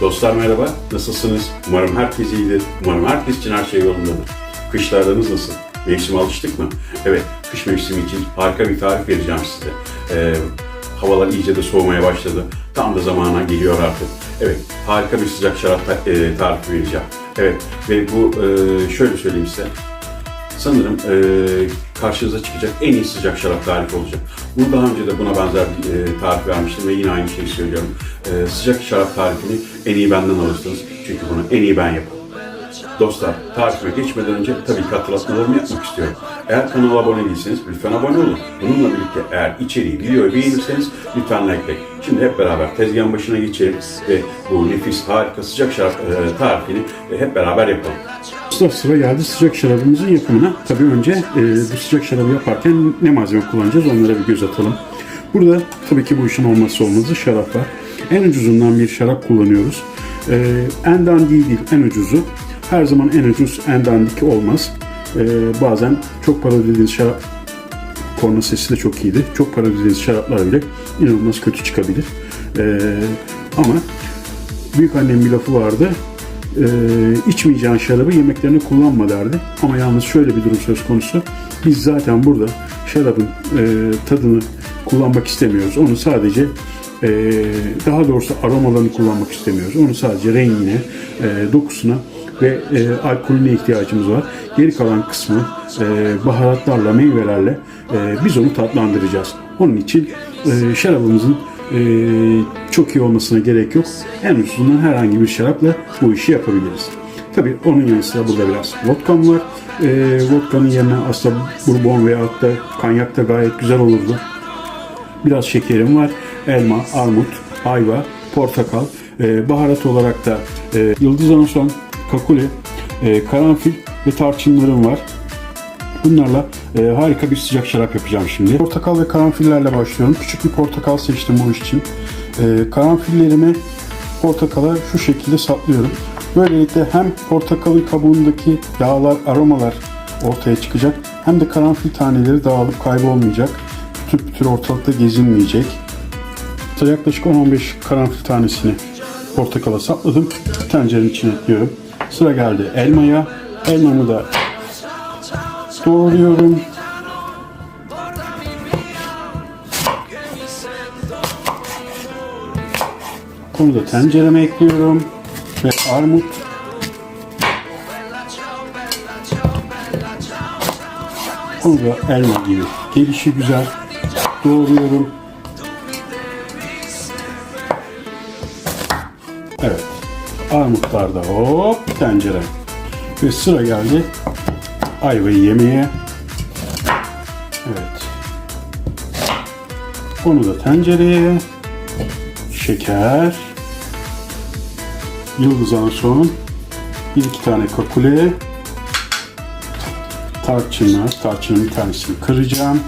Dostlar merhaba, nasılsınız? Umarım herkes iyidir. Umarım herkes için her şey yolundadır. Kışlardınız nasıl? Mevsime alıştık mı? Evet, kış mevsimi için harika bir tarif vereceğim size. Ee, havalar iyice de soğumaya başladı. Tam da zamana geliyor artık. Evet, harika bir sıcak şarap ta- e, tarifi vereceğim. Evet, ve bu e, şöyle söyleyeyim size. Sanırım e, karşınıza çıkacak en iyi sıcak şarap tarifi olacak. Bunu daha önce de buna benzer bir e, tarif vermiştim ve yine aynı şeyi söylüyorum. E, sıcak şarap tarifini en iyi benden alırsınız. Çünkü bunu en iyi ben yaparım. Dostlar, tarifime geçmeden önce tabii ki hatırlatmalarımı yapmak istiyorum. Eğer kanala abone değilseniz lütfen abone olun. Bununla birlikte eğer içeriği, videoyu beğenirseniz lütfen likelayın. Şimdi hep beraber tezgahın başına geçelim ve bu nefis, harika sıcak şarap e, tarifini e, hep beraber yapalım. Sıra sıra geldi sıcak şarabımızın yapımına. Tabii önce e, bu sıcak şarabı yaparken ne malzeme kullanacağız onlara bir göz atalım. Burada tabii ki bu işin olmazsa olmazı şarap var. En ucuzundan bir şarap kullanıyoruz. E, en dandiği değil, en ucuzu. Her zaman en ucuz, en dandik olmaz. E, bazen çok para dediğiniz şarap korna sesi de çok iyiydi. Çok para dediğiniz şaraplar bile inanılmaz kötü çıkabilir. E, ama büyük annemin bir lafı vardı. E, içmeyeceğin şarabı yemeklerine kullanma derdi. Ama yalnız şöyle bir durum söz konusu. Biz zaten burada şarabın e, tadını kullanmak istemiyoruz. Onu sadece e, daha doğrusu aromalarını kullanmak istemiyoruz. Onu sadece rengine, e, dokusuna ve e, alkolüne ihtiyacımız var. Geri kalan kısmı e, baharatlarla, meyvelerle e, biz onu tatlandıracağız. Onun için şarabımızın çok iyi olmasına gerek yok. En ucuzundan herhangi bir şarapla bu işi yapabiliriz. Tabii onun yanı sıra burada biraz vodkam var. E, vodkanın yerine aslında bourbon veya da kanyak da gayet güzel olurdu. Biraz şekerim var. Elma, armut, ayva, portakal. E, baharat olarak da e, yıldız anason, kakule, e, karanfil ve tarçınlarım var. Bunlarla e, harika bir sıcak şarap yapacağım şimdi. Portakal ve karanfillerle başlıyorum. Küçük bir portakal seçtim bu iş için. E, karanfillerimi portakala şu şekilde saplıyorum. Böylelikle hem portakalın kabuğundaki yağlar, aromalar ortaya çıkacak hem de karanfil taneleri dağılıp kaybolmayacak. Pütür pütür ortalıkta gezinmeyecek. Yaklaşık 10-15 karanfil tanesini portakala sapladım. Tencerenin içine ekliyorum. Sıra geldi elmaya. Elmamı da doğruyorum. Bunu da tencereme ekliyorum. Ve armut. Onu da elma gibi gelişi güzel doğruyorum. Evet. Armutlar hop tencere. Ve sıra geldi ayvayı yemeye. Evet. Onu da tencereye. Şeker. Yıldız anason. Bir iki tane kakule. Tarçınlar. Tarçının bir tanesini kıracağım.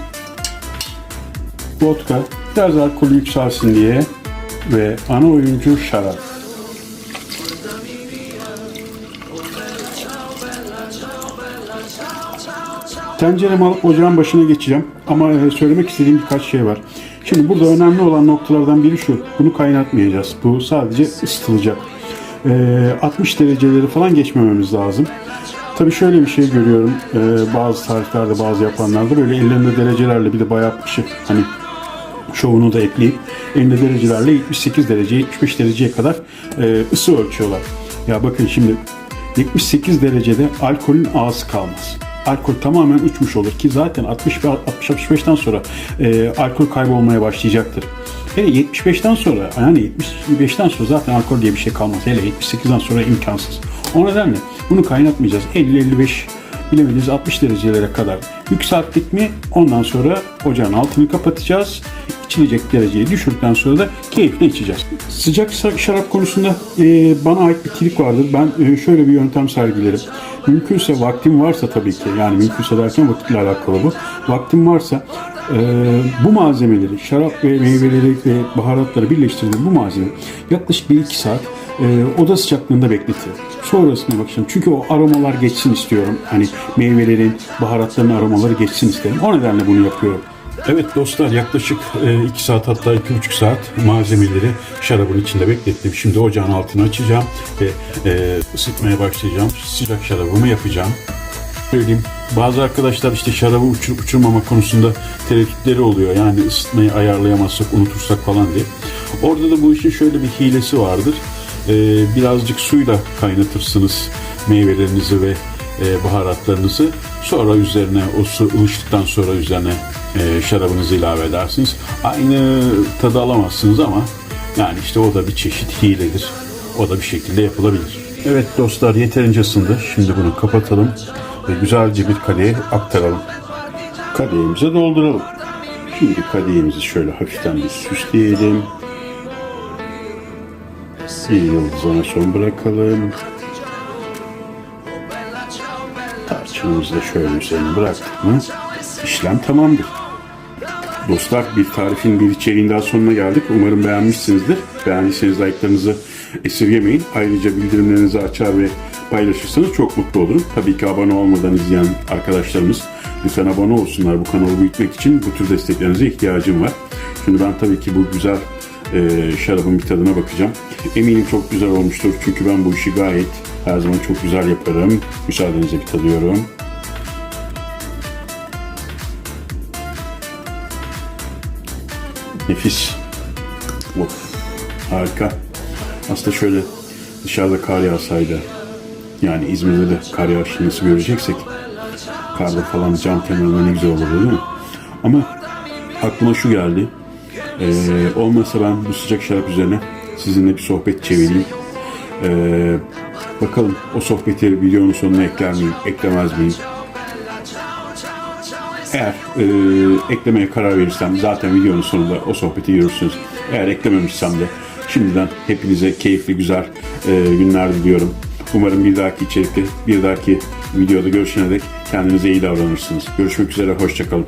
Vodka. Biraz alkolü yükselsin diye. Ve ana oyuncu şarap. Tenceremi alıp ocağın başına geçeceğim. Ama e, söylemek istediğim birkaç şey var. Şimdi burada önemli olan noktalardan biri şu. Bunu kaynatmayacağız. Bu sadece ısıtılacak. E, 60 dereceleri falan geçmememiz lazım. Tabii şöyle bir şey görüyorum. e, bazı tariflerde, bazı yapanlarda böyle ellerinde derecelerle bir de bayağı bir şey hani şovunu da ekleyip elinde derecelerle 78 derece, 75 dereceye kadar e, ısı ölçüyorlar. Ya bakın şimdi 78 derecede alkolün ağzı kalmaz. Alkol tamamen uçmuş olur ki zaten 60 ve 60-65'ten sonra e, alkol kaybolmaya başlayacaktır. Hele 75'ten sonra yani 75'ten sonra zaten alkol diye bir şey kalmaz. Hele 78'den sonra imkansız. O nedenle bunu kaynatmayacağız. 50-55 bilemediniz 60 derecelere kadar yükselttik mi ondan sonra ocağın altını kapatacağız. İçilecek dereceyi düşürdükten sonra da keyifle içeceğiz. Sıcak şarap konusunda e, bana ait bir trik vardır. Ben e, şöyle bir yöntem sergilerim. Mümkünse vaktim varsa tabii ki yani mümkünse derken vakitle alakalı bu. Vaktim varsa e, bu malzemeleri, şarap ve meyveleri ve baharatları birleştirdiğim bu malzeme yaklaşık 1-2 saat e, oda sıcaklığında bekletiyorum. Sonrasına bakacağım. Çünkü o aromalar geçsin istiyorum. Hani meyvelerin, baharatların aromaları geçsin isterim. O nedenle bunu yapıyorum. Evet dostlar yaklaşık 2 saat hatta 2,5 saat malzemeleri şarabın içinde beklettim. Şimdi ocağın altını açacağım ve e, ısıtmaya başlayacağım. Sıcak şarabımı yapacağım. Söyleyeyim bazı arkadaşlar işte şarabı uçurup uçurmama konusunda tereddütleri oluyor. Yani ısıtmayı ayarlayamazsak unutursak falan diye. Orada da bu işin şöyle bir hilesi vardır. E, birazcık suyla kaynatırsınız meyvelerinizi ve e, baharatlarınızı. Sonra üzerine o su ılıştıktan sonra üzerine e, şarabınızı ilave edersiniz. Aynı tadı alamazsınız ama yani işte o da bir çeşit hiledir. O da bir şekilde yapılabilir. Evet dostlar yeterince ısındı. Şimdi bunu kapatalım ve güzelce bir kadeye aktaralım. Kadehimize dolduralım. Şimdi kadehimizi şöyle hafiften bir süsleyelim. Bir yıldız ona son bırakalım. Tarçınımızı da şöyle üzerine bıraktık mı işlem tamamdır. Dostlar bir tarifin bir içeriğin daha sonuna geldik. Umarım beğenmişsinizdir. Beğendiyseniz like'larınızı esirgemeyin. Ayrıca bildirimlerinizi açar ve paylaşırsanız çok mutlu olurum. Tabii ki abone olmadan izleyen arkadaşlarımız lütfen abone olsunlar. Bu kanalı büyütmek için bu tür desteklerinize ihtiyacım var. Şimdi ben tabii ki bu güzel e, şarabın bir tadına bakacağım. Eminim çok güzel olmuştur. Çünkü ben bu işi gayet her zaman çok güzel yaparım. Müsaadenizle bir tadıyorum. Nefis. Of. Harika. Aslında şöyle dışarıda kar yağsaydı yani İzmir'de de kar yağışını nasıl göreceksek karda falan cam kenarında ne güzel olurdu değil mi? Ama aklıma şu geldi. Ee, olmasa ben bu sıcak şarap üzerine sizinle bir sohbet çevireyim. Ee, bakalım o sohbeti videonun sonuna ekler miyim, eklemez miyim? Eğer e, eklemeye karar verirsem zaten videonun sonunda o sohbeti görürsünüz. Eğer eklememişsem de şimdiden hepinize keyifli güzel e, günler diliyorum. Umarım bir dahaki içerikte, bir dahaki videoda görüşene dek kendinize iyi davranırsınız. Görüşmek üzere, hoşçakalın.